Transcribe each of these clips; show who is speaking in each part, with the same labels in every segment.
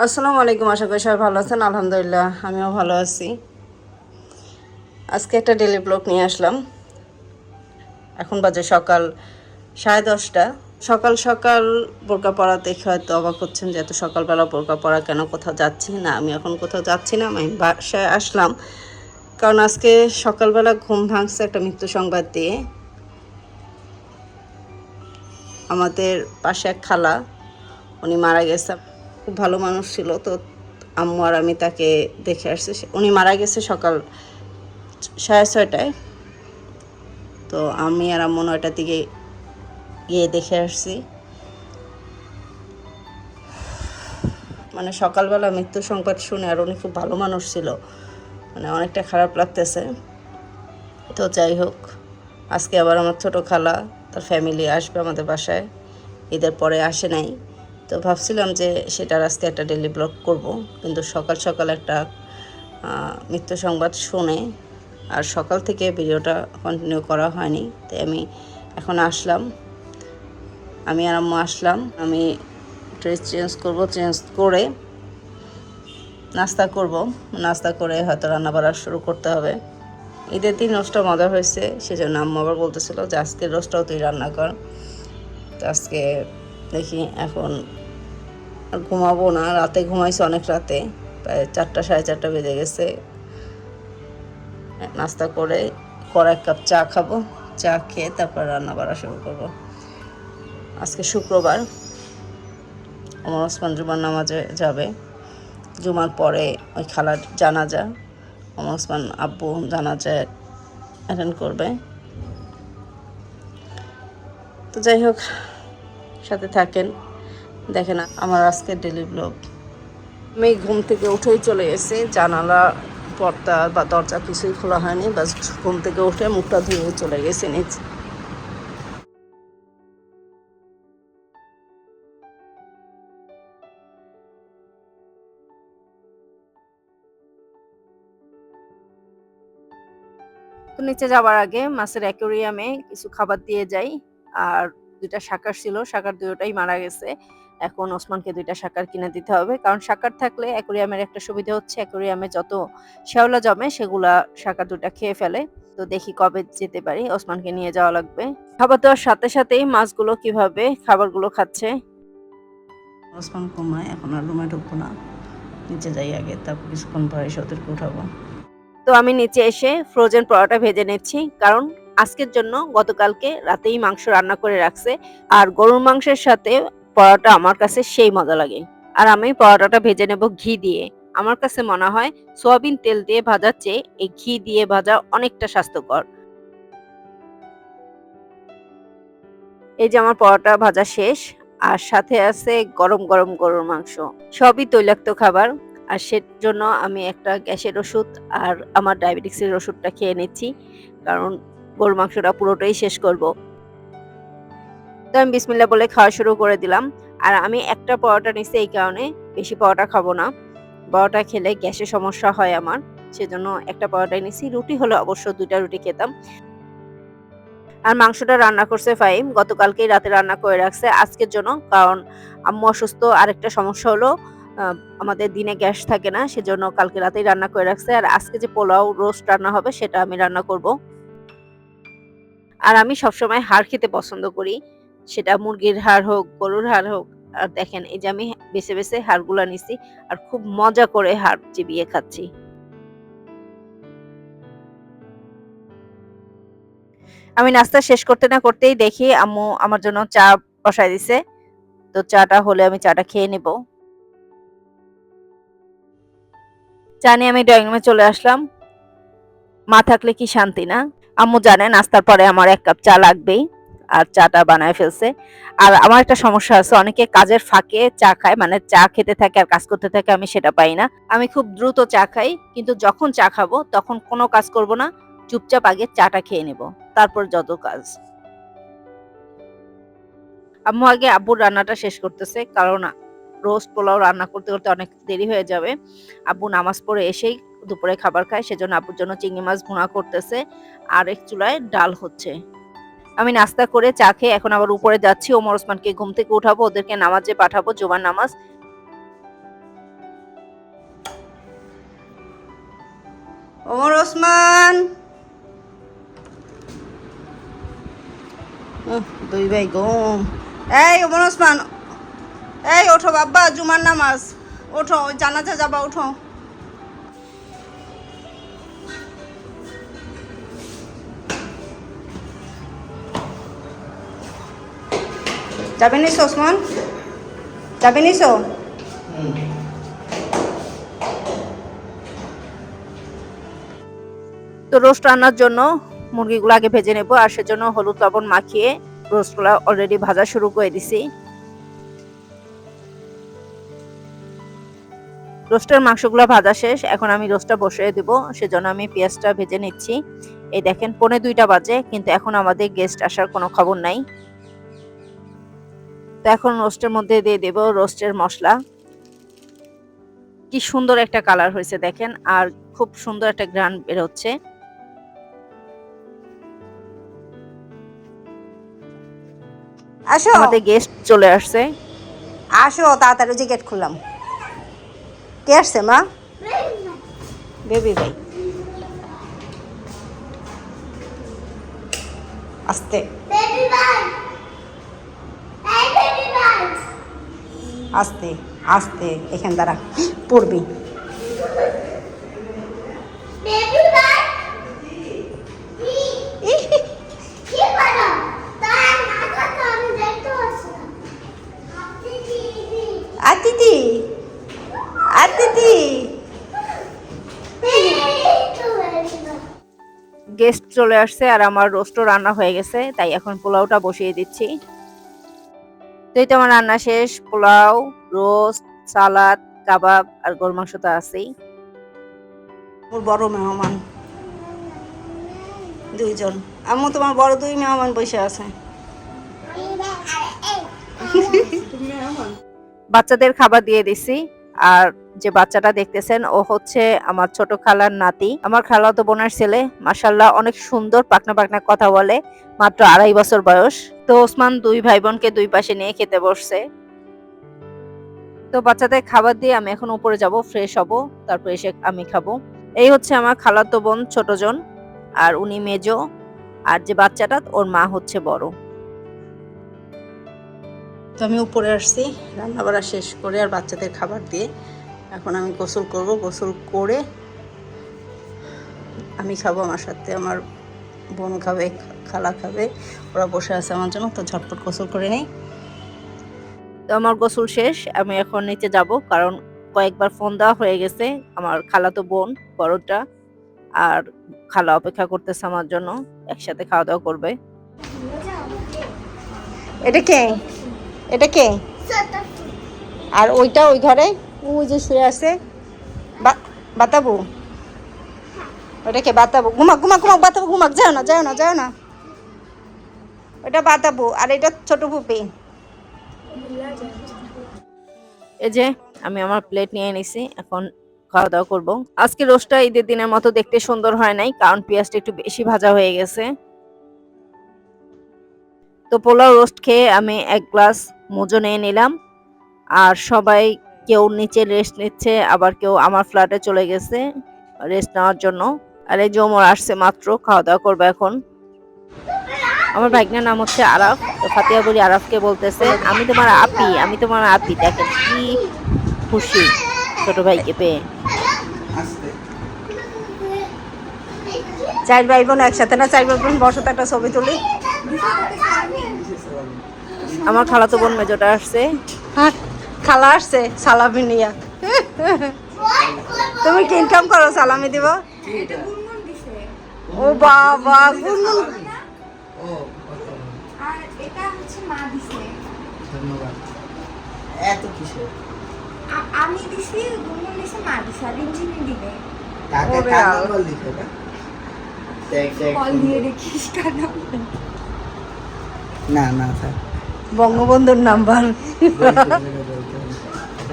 Speaker 1: আসসালামু আলাইকুম, আশা করি সবাই ভালো আছেন। আলহামদুলিল্লাহ, আমিও ভালো আছি। আজকে একটা ডেলি ব্লগ নিয়ে আসলাম। এখন বাজে সকাল সাড়ে দশটা। সকাল সকাল বোরকা পরা দেখে হয়তো অবাক হচ্ছেন যে এত সকালবেলা বোরকা পরা কেন কোথাও যাচ্ছি না? আমি এখন কোথাও যাচ্ছি না, আমি বাসায় আসলাম। কারণ আজকে সকালবেলা ঘুম ভাঙছে একটা মৃত্যু সংবাদ দিয়ে। আমাদের পাশে এক খালা, উনি মারা গেছে। খুব ভালো মানুষ ছিল, তো আম্মু আর আমি তাকে দেখে আসছি। উনি মারা গেছে সকাল সাড়ে ছয়টায়। তো আমি আর আম্মু নয়টার দিকে গিয়ে দেখে আসছি। মানে সকালবেলা মৃত্যু সংবাদ শুনে আর উনি খুব ভালো মানুষ ছিল। মানে অনেকটা খারাপ লাগতেছে। তো যাই হোক, আজকে আবার আমার ছোটো খালা, তার ফ্যামিলি আসবে আমাদের বাসায়। ঈদের পরে আসে নাই। তো ভাবছিলাম যে সেটার আজকে একটা ডেলি ব্লগ করব, কিন্তু সকাল সকাল একটা মৃত্যু সংবাদ শুনে আর সকাল থেকে ভিডিওটা কন্টিনিউ করা হয়নি, তাই আমি এখন আসলাম। আমি আর আম্মু আসলাম, আমি ড্রেস চেঞ্জ করব চেঞ্জ করে নাস্তা করব। নাস্তা করে হয়তো রান্না বাড়া শুরু করতে হবে। ঈদের দিন রোস্টটা মজা হয়েছে, সেজন্য আম্মু আবার বলতেছিল যে আজকে রোস্টটাও তুই রান্না কর। তো আজকে দেখি এখন ঘুমাবো না, রাতে ঘুমাইছি অনেক রাতে, প্রায় চারটা, সাড়ে চারটা বেজে গেছে। নাস্তা করে কড়া এক কাপ চা খাব, চা খেয়ে তারপর রান্না বাড়া শুরু করব। আজকে শুক্রবার আমার ওসমান জুমার নামাজে যাবে। জুমার পরে ওই খালার জানাজা আমার ওসমান আব্বু জানাজা অ্যাটেন্ড করবে। তো যাই হোক, সাথে থাকেন। দেখেন আমার আজকের ডেলি ব্লগ আমি ঘুম থেকে উঠেই চলে এসে জানালা, পর্দা বা দরজা কিছুই খোলা হয়নি, বাস ঘুম থেকে উঠে মুখটা ধুয়ে চলে গেছে নিচে। নিচে যাওয়ার আগে মাছের অ্যাকোরিয়ামে কিছু খাবার দিয়ে যাই, আর দুইটা শাকার ছিল, শাকার দুটোটাই মারা গেছে। এখন ওসমানকে দুইটা শাকার কিনে দিতে হবে। কারণ শাকার থাকলে অ্যাকোরিয়ামের একটা সুবিধা হচ্ছে অ্যাকোরিয়ামে যত শ্যাওলা জমে সেগুলা শাকার দুটা খেয়ে ফেলে। তো দেখি কবে যেতে পারি ওসমানকে নিয়ে যাওয়া লাগবে। খাবার দেওয়ার সাথে সাথেই মাছগুলো কীভাবে খাবারগুলো খাচ্ছে। ওসমান ঘুমায় এখন আর রুমে ঢুকবো না। নিচে যাই আগে তারপর কিছুক্ষণ পরে সতর্ক উঠাবো। তো আমি নিচে এসে ফ্রোজেন পরোটা ভেজে নিচ্ছি কারণ আজকের জন্য গতকালকে রাতেই মাংস রান্না করে রাখছে। আর গরুর মাংসের সাথে পরোটা আমার কাছে সেই মজা লাগে। আর আমি পরোটাটা ভেজে নেব ঘি দিয়ে। আমার কাছে মনে হয় সোয়াবিন তেল দিয়ে ভাজার চেয়ে এই ঘি দিয়ে ভাজা অনেকটা স্বাস্থ্যকর। এই যে আমার পরোটা ভাজা শেষ, আর সাথে আছে গরম গরম গরুর মাংস। সবই তৈলাক্ত খাবার, আর সেজন্য আমি একটা গ্যাসের ওষুধ আর আমার ডায়াবেটিক্সের ওষুধটা খেয়ে নিচ্ছি। কারণ গরুর মাংসটা পুরোটাই শেষ করব। তো আমি বিসমিল্লা বলে খাওয়া শুরু করে দিলাম। আর আমি একটা পরোটা নিচ্ছি এই কারণে বেশি পরোটা খাব না। পরোটা খেলে গ্যাসের সমস্যা হয় আমার, সেজন্য একটা পরোটাই নিচ্ছি রুটি হলে অবশ্য দুইটা রুটি খেতাম। আর মাংসটা রান্না করছে ফাইম গতকালকেই রাতে রান্না করে রাখছে আজকের জন্য, কারণ আম্মু অসুস্থ। আরেকটা সমস্যা হলো আমাদের দিনে গ্যাস থাকে না, সেজন্য কালকে রাতেই রান্না করে রাখছে। আর আজকে যে পোলাও রোস্ট রান্না হবে, সেটা আমি রান্না করব। আর আমি সবসময় হাড় খেতে পছন্দ করি। সেটা মুরগির হাড় হোক, গরুর হাড় হোক, আর দেখেন এই যে আমি বেছে বেছে হাড়গুলা নিছি আর খুব মজা করে হাড় চিবিয়ে খাচ্ছি। আমি নাস্তা শেষ করতে না করতেই দেখি আম্মু আমার জন্য চা বসাই দিছে। তো চাটা হলে আমি চাটা খেয়ে নেব। চা নিয়ে আমি ড্রয়িং রুমে চলে আসলাম। মা থাকলে কি শান্তি না? আম্মু জানে নাস্তার পরে আমার এক কাপ চা লাগবেই। আর চাটা বানায় ফেলছে। আর আমার একটা সমস্যা আছে, অনেকে কাজের ফাঁকে চা খায় মানে চা খেতে থাকে আর কাজ করতে থাকে, আমি সেটা পাই না। আমি খুব দ্রুত চা খাই, কিন্তু যখন চা খাব, তখন কোনো কাজ করব না, চুপচাপ আগে চাটা খেয়ে নেব, তারপর যত কাজ। আম্মু আগে আব্বুর রান্নাটা শেষ করতেছে, কারণ রোস্ট পোলাও রান্না করতে করতে অনেক দেরি হয়ে যাবে। আব্বু নামাজ পড়ে এসেই দুপুরে খাবার খায়, সেজন্য আব্বুর জন্য চিংড়ি মাছ ভুনা করতেছে। আর এক চুলায় ডাল হচ্ছে। আমি নাস্তা করে চা খেয়ে এখন আবার উপরে যাচ্ছি। ওমর ওসমানকে ঘুম থেকে উঠাবো, ওদেরকে নামাজে পাঠাবো জোবার নামাজ। ওমর ওসমান! দুই ভাই গম এই ওমর ওসমান, এই ওঠো বাব্বা, জুমার নামাজ। ওঠো জানাজা যাবা উঠো যাবে নিস ওসমান? যাবে নিস তো রোস্ট রান্নার জন্য মুরগিগুলো আগে ভেজে নেব, আর সেজন্য হলুদ লবণ মাখিয়ে রোস্টগুলো অলরেডি ভাজা শুরু করে দিছি। রোস্টের মাংসগুলো ভাজা শেষ, এখন আমি রোস্টটা বসিয়ে দেব, সেজন্য আমি পেঁয়াজটা ভেজে নিচ্ছি। এই দেখেন, পনে দুইটা বাজে, কিন্তু এখন আমাদের গেস্ট আসার কোনো খবর নাই। তো এখন রোস্টের মধ্যে দিয়ে দেব রোস্টের মশলা। কি সুন্দর একটা কালার হয়েছে দেখেন আর খুব সুন্দর একটা গ্রান বের হচ্ছে।
Speaker 2: আসো।
Speaker 1: আমাদের গেস্ট চলে আসছে।
Speaker 2: আসো তাড়াতাড়ি যে গেট খুললাম। কে আসছে মা? বেবি ভাই আস্তে। আস্তে আস্তে, এখান দ্বারা পড়বি।
Speaker 1: গেস্ট চলে আসছে আর আমার রোস্টও রান্না হয়ে গেছে, তাই এখন পোলাওটা বসিয়ে দিচ্ছি। তো এই তো আমার রান্না শেষ পোলাও রোস্ট সালাদ কাবাব আর গোল মাংস তো আছেই।
Speaker 2: মোর বড় মেহমান। দুইজন। আম্মু তোমার বড় দুই মেহমান বসে আছে।
Speaker 1: বাচ্চাদের খাবার দিয়ে দিছি। আর যে বাচ্চাটা দেখতেছেন, ও হচ্ছে আমার ছোট খালার নাতি। আমার খালাতো বোনের ছেলে মাসাল্লাহ অনেক সুন্দর পাকনা পাকনা কথা বলে, মাত্র আড়াই বছর বয়স। তো ওসমান দুই ভাই বোনকে দুই পাশে নিয়ে খেতে বসছে। তো বাচ্চাদের খাবার দিয়ে আমি এখন উপরে যাব ফ্রেশ হব, তারপর এসে আমি খাব। এই হচ্ছে আমার খালাতো বোন ছোটজন আর উনি মেজো। আর যে বাচ্চাটা, ওর মা হচ্ছে বড়।
Speaker 2: তো আমি উপরে আসছি রান্না বাড়া শেষ করে আর বাচ্চাদের খাবার দিয়ে এখন আমি গোসল করব। গোসল করে আমি খাব আমার সাথে, আমার বোন খাবে, খালা খাবে, ওরা বসে আছে আমার জন্য, তো ঝটপট গোসল করে নেই।
Speaker 1: তো আমার গোসল শেষ, আমি এখন নিচে যাব কারণ কয়েকবার ফোন দেওয়া হয়ে গেছে, আমার খালা তো বোন, বড়টা, আর খালা অপেক্ষা করতেছে আমার জন্য, একসাথে খাওয়া দাওয়া করবে।
Speaker 2: এটা কে? এটা কে? আর ওইটা ওই ঘরে? ওই যে শুয়ে আছে। বাতাবু? ওটা কে? বাতাবু। ঘুমাক ঘুমাক ঘুমাক বাতাবু ঘুমাক। যাও না যাও না যাও না। ওটা বাতাবু আর এটা ছোট পুপি।
Speaker 1: এই যে আমি আমার প্লেট নিয়ে নিছি এখন খাওয়া দাওয়া করব। আজকে রোস্টটা ঈদের দিনের মতো দেখতে সুন্দর হয় নাই কারণ পেঁয়াজটা একটু বেশি ভাজা হয়ে গেছে। তো পোলাও রোস্ট খেয়ে আমি এক গ্লাস মোজো নিয়ে নিলাম। আর সবাই কেউ নিচে রেস্ট নিচ্ছে, আবার কেউ আমার ফ্ল্যাটে চলে গেছে রেস্ট নেওয়ার জন্য। আর এই জমর আসছে মাত্র খাওয়া দাওয়া করবে এখন। আমার ভাগ্নের নাম হচ্ছে আরাফ, তো ফাতিয়া বলি আরাফকে বলতেছে, আমি তোমার আপি, আমি তোমার আপি, দেখেন কি খুশি ছোট ভাইকে পেয়ে।
Speaker 2: চার ভাই বোন একসাথে না, চার ভাই বোন বসতে একটা ছবি তুলি।
Speaker 1: আমার খালাতো বোন মেজোটা আসছে।
Speaker 2: হ্যাঁ খালা আসছে সালামি নিয়া। তুমি কি ইনকাম করো সালামি দিব? ও বাবা গুনগুন।
Speaker 3: আর এটা হচ্ছে মা দিছে
Speaker 4: ধন্যবাদ এত কিসের
Speaker 3: আ- আমি দিছি গুনগুন দিছে মা দিছে আর দিবে
Speaker 4: লিখে না দেখ দেখ
Speaker 3: কল দিয়ে দেখিস কেন
Speaker 4: না না স্যার
Speaker 2: বঙ্গবন্ধুর নাম্বার।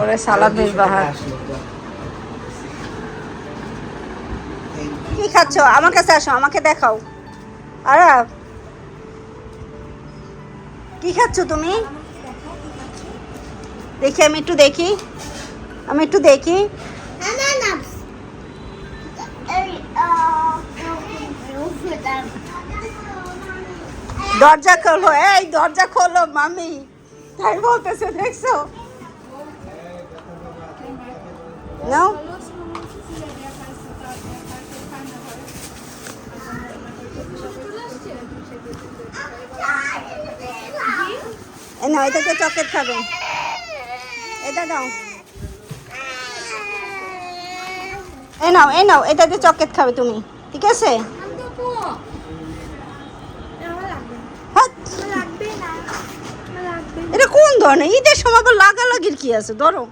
Speaker 2: ওরে সালাদ বাহার। কি খাচ্ছ? আমার কাছে আসো আমাকে দেখাও। আরে। কি খাচ্ছ তুমি? দেখি আমি একটু দেখি। আমি একটু দেখি। দরজা খোলো, এই দরজা খোলো মামি। তাই বলতেছে, দেখছ? নাও। নাও এটাতে চকলেট খাবে। এটা দাও। এই নাও এই নাও এটাতে চকলেট খাবে তুমি, ঠিক আছে
Speaker 3: আমি তো পো আমার লাগবে না।
Speaker 2: হাত।
Speaker 3: আমার লাগবে না আমার লাগবে
Speaker 2: ধরনের। ঈদের সময় লাগালাগির কি আছে? ধরো।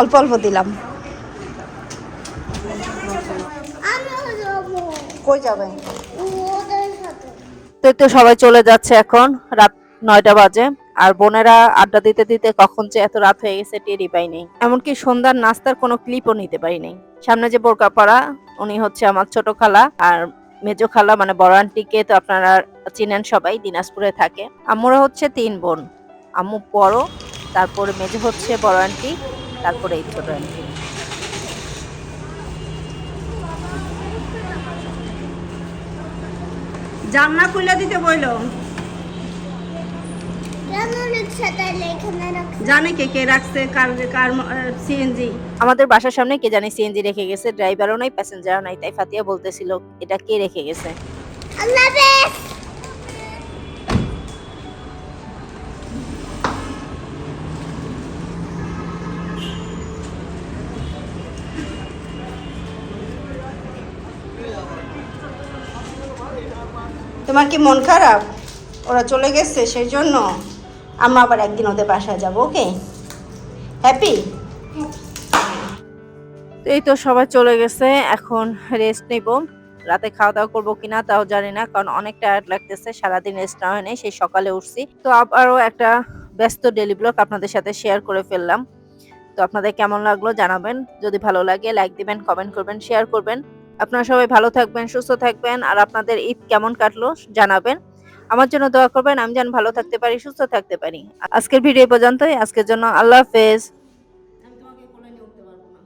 Speaker 2: অল্প অল্প দিলাম। কই যাবে?
Speaker 3: ওদের সাথে
Speaker 1: তো সবাই চলে যাচ্ছে এখন, রাত নয়টা বাজে। আর বোনেরা আড্ডা দিতে দিতে কখন যে এত রাত হয়ে গেছে, টেরই পাইনি এমনকি সন্ধ্যার নাস্তার কোনো ক্লিপও নিতে পারিনি সামনে যে বোরকা পরা উনি হচ্ছে আমার ছোট খালা। আর মেজো খালা মানে বড় আন্টিকে তো আপনারা চিনেন সবাই, দিনাজপুরে থাকে। আম্মুরা হচ্ছে তিন বোন। আম্মু বড়, তারপরে মেজো হচ্ছে বড় আন্টি, তারপরে এই ছোট আন্টি।
Speaker 2: জানলা খুলে দিতে বইলো
Speaker 3: কেন রিক্সাটা এখানে রাখছি
Speaker 2: জানে কে কে রাখছে কার কার সিএনজি
Speaker 1: আমাদের বাসার সামনে কে জানি সিএনজি রেখে গেছে ড্রাইভারও নাই প্যাসেঞ্জারও নাই তাই ফাতিয়া বলতেছিল এটা কে রেখে গেছে?
Speaker 3: আল্লাহ
Speaker 2: তোমার কি মন খারাপ? ওরা চলে গেছে সেই জন্য? আমরা আবার একদিন ওদের বাসায় যাব ওকে হ্যাপি
Speaker 1: এই তো সবাই চলে গেছে, এখন রেস্ট নিব। রাতে খাওয়া দাওয়া করব কিনা তাও জানি না, কারণ অনেক টায়ার্ড লাগতেছে, সারাদিন রেস্ট না হয়নি, সেই সকালে উঠছি। তো আবারও একটা ব্যস্ত ডেলি ব্লগ আপনাদের সাথে শেয়ার করে ফেললাম। তো আপনাদের কেমন লাগল জানাবেন, যদি ভালো লাগে লাইক দিবেন কমেন্ট করবেন শেয়ার করবেন। আপনারা সবাই ভালো থাকবেন, সুস্থ থাকবেন, আর আপনাদের ঈদ কেমন কাটলো জানাবেন। আমার জন্য দোয়া করবেন আমি যেন ভালো থাকতে পারি সুস্থ থাকতে পারি। আজকের ভিডিও পর্যন্তই। আজকের জন্য আল্লাহ হাফেজ। আমি তোমাকে কোলে নিয়ে উঠতে পারব না।